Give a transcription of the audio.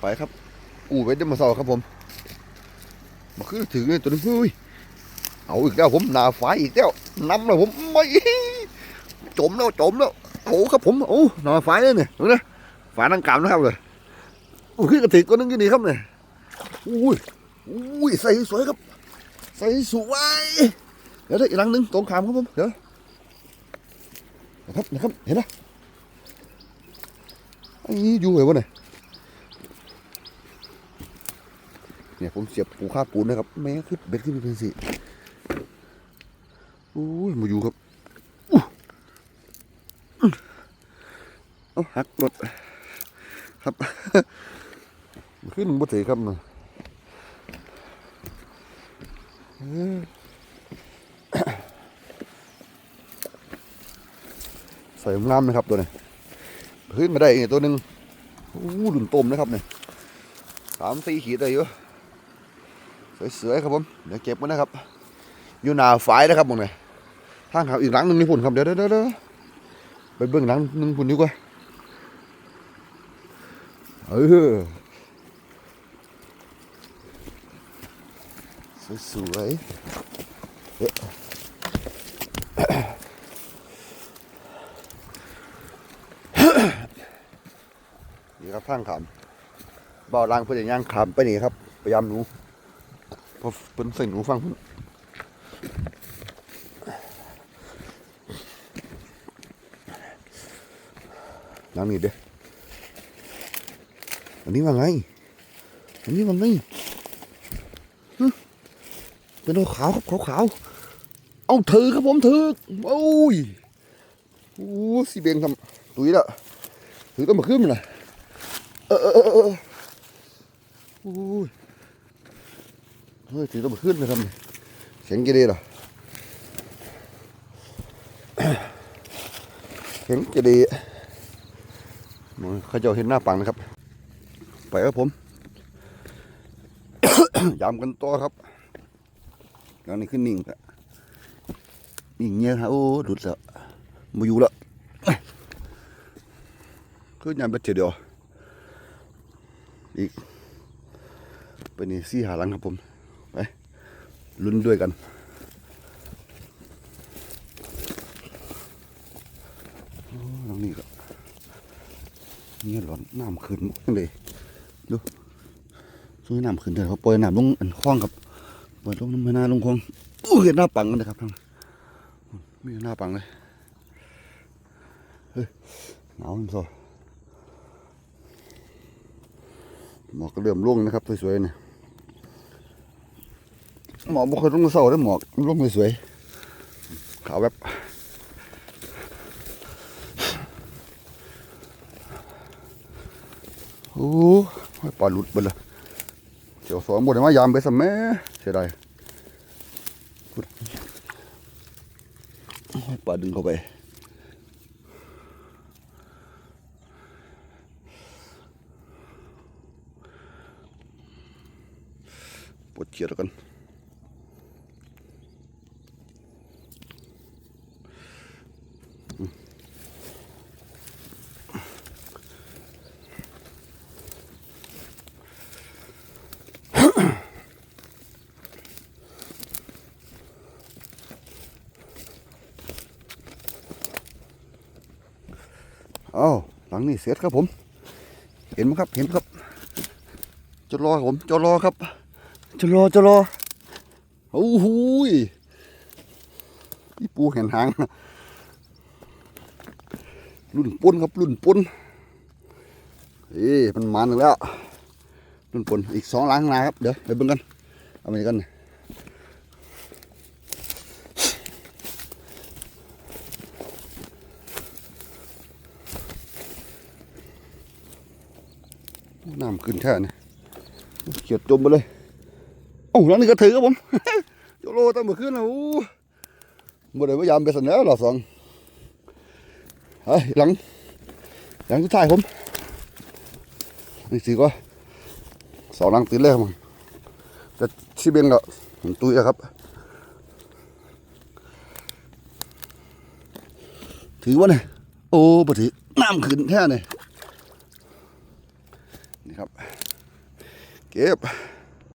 ไปครับ อู้ไปเดมาเสาครับผมมาคือถึงเลยตัวนี้เฮ้ยเอาอีกแล้วผมหนาฝายอีกแล้วน้ำแล้วผมไม่จมแล้วจมแล้วโอ้ครับผมโอ้หนาฝายเลยเนี่ยดูนะฝายนังกามนะครับเลยโอ้ขึ้นกระติกก็นึงยู่นี่ครับเนี่ยอุ้ยอุ้ยใส่สวยครับใส่สวยเดี๋ยวได้อีกลังหนึงตรงขามครับผมเดี๋ยวนะครับนะครับเห็นไหมอ้อยู่ไหนวะเนี่ย เนี่ยผมเสียบปูค่าปูนนะครับแม้ขึ้นเบ็ดขึ้นเป็นสิโอ้ยมาอยู่ครับอู้เอาหักหมดครับ ขึ้นบ่ถือครับนะเอ้ยใส่งามนะครับตัวนี้ขึ้นมาได้อีกตัวหนึ่งโอ้หลุนต้มนะครับเนี่ยสามสี่ขีดได้เยอะ สวยๆครับผมเดี๋ยวเก็บไว้นะครับ อยู่หน้าฝายนะครับมองหนทางเขาอีกหลังหนึงนี่พุ่นครับเดี๋ยวเดี๋ยวเดี๋ยวไปเบื้องหลังหนึงพุ่นดีกว่าเออสวยๆเอ๊ะนี่ครับทางขามบ่อล่างเพื่อนย่างขามไปนี่ครับพยายามหนูพ อเป็นใส่หนูฟังพุ่นน้ำนี่เด้ออันนี้ว่าไง อันนี้ว่าไงเป็นตัวขาวครับขาวขาวเอาถือครับผมถือโอ้ยโอ้สีเบงทำตุยละถือต้องมาขึ้นเออเออเออเออโอ้ย เฮ้ยถือต้องมาขึ้นเลยครับเสียงกี่ดีเหรอเสียงกี่ดีมึงเขาจะเห็นหน้าปังนะครับ ไปครับผมยำกันต่อครับตอนนี้ขึ้นนิ่งละนิ่งเงี้ยฮะโอ้ดุดแล้วมาอยู่แล้วขึ้นยำไปเฉยเดียวอีกไปนี่ซี่หาหลังครับผม ไปลุ้นด้วยกันโอ้ตรงนี้ก็นี่ร้อนน้ำขึ้นจังเลยดูช่วยน้ำขึ้นเถอะเขาปล่อยน้ำลงอันคล้องครับปล่อยลงน้ำไม่น่าลงคลองอู้เห็นหน้าปังกันนะครับทั้งไม่เห็นหน้าปังเลยเฮ้ยหนาวมันซอหมอกก็เริ่มร่วงนะครับสวยๆเนี่ย หมอกบางคนต้องเศร้าได้หมอกร่มสวยๆขาวแบบโอ้ยปลาหลุดไปเลยเจียวสองบนมายามไปสัมัยเสียดายปลาดึงเข้าไปปวดเขียดกัน อ้าวหลังนี่เสร็จครับผม เห็นไหมครับเห็นครับจะรอผมจะรอครับจะรอจะรอโอ้โหนี่ปูเห็นหางรุ่นปุ้นครับรุ่นปุ้นเอ้มันมาหนึ่งแล้วรุ่นปุ้นอีกสองหลังข้างหน้าครับเดี๋ยวไปเบิ่งกันเอาไปกันน้ำขึ้นแท่นี่เขียดจมไปเลยโอ้าหลังนี้ก็ถือครับผมโจโลตั้งเมื่อคืนแล้วโอ้บ่ได้พยายามไปเสนอหรอกสองเฮ้ยหลังหลังสุดท้ายผมนี่สิก็สองหลังติดเลยครับผมแต่ที่เบงก็ผมตุ้ยอะครับถือว่าเนี่ยโอ้บ่ถือน้ำขึ้นแท่นี่ Yep.